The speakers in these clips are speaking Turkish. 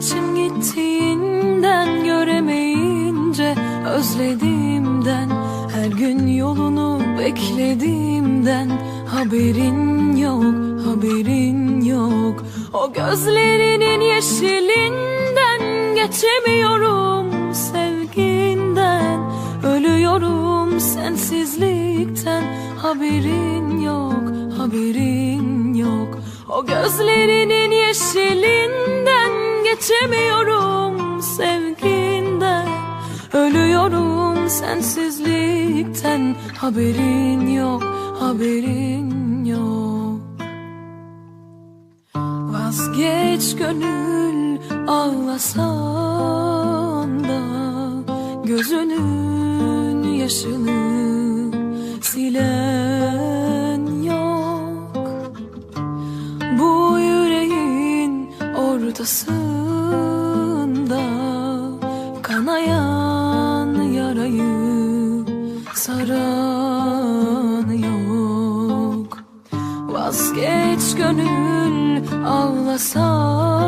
İçim gittiğinden göremeyince özlediğimden her gün yolunu beklediğimden haberin yok haberin yok. O gözlerinin yeşilinden geçemiyorum sevginden ölüyorum sensizlikten haberin yok haberin yok. O gözlerinin yeşilinden geçemiyorum sevginden Ölüyorum sensizlikten. Haberin yok haberin yok. Vazgeç gönül ağlasan da. Gözünün yaşını silen yok. Bu yüreğin ortasında kanayan yarayı saran yok. Vazgeç gönül ağlasan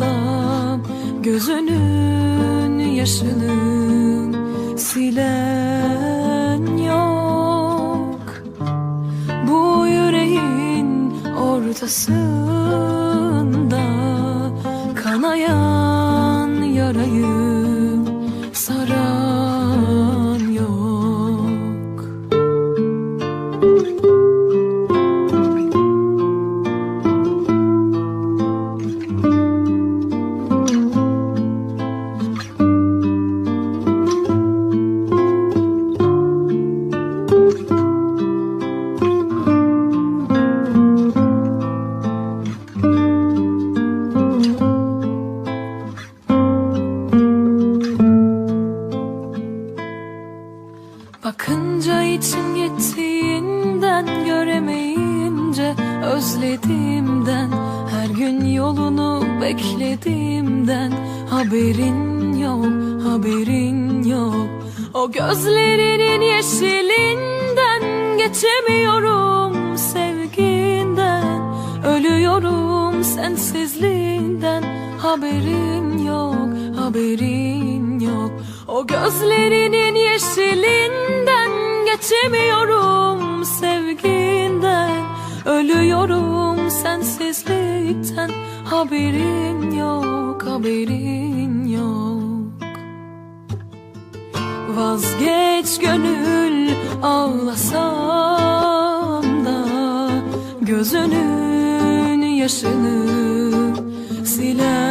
da gözünün yaşını silen yok. Bu yüreğin ortasında Bakınca içim gittiğinden göremeyince özlediğimden her gün yolunu beklediğimden haberin yok haberin yok. O gözlerinin yeşilinden geçemiyorum sevginden ölüyorum sensizliğinden haberin yok haberin o gözlerinin yeşilinden geçemiyorum sevginden. Ölüyorum sensizlikten haberin yok haberin yok. Vazgeç gönül ağlasam da Gözünün yaşını silen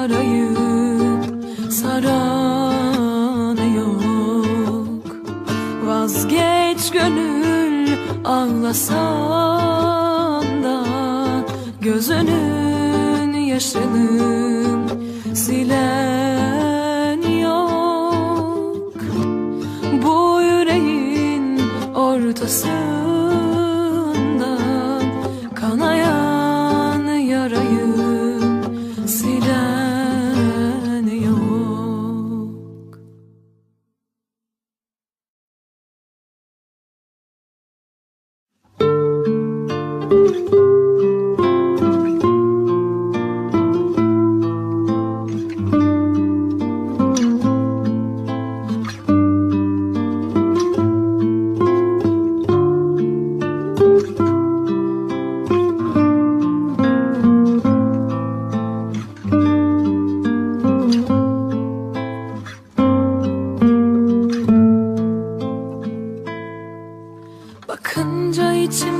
kanayan yarayı saran yok. Vazgeç gönül ağlasan da gözünün yaşını silen yok. Bu yüreğin ortasında to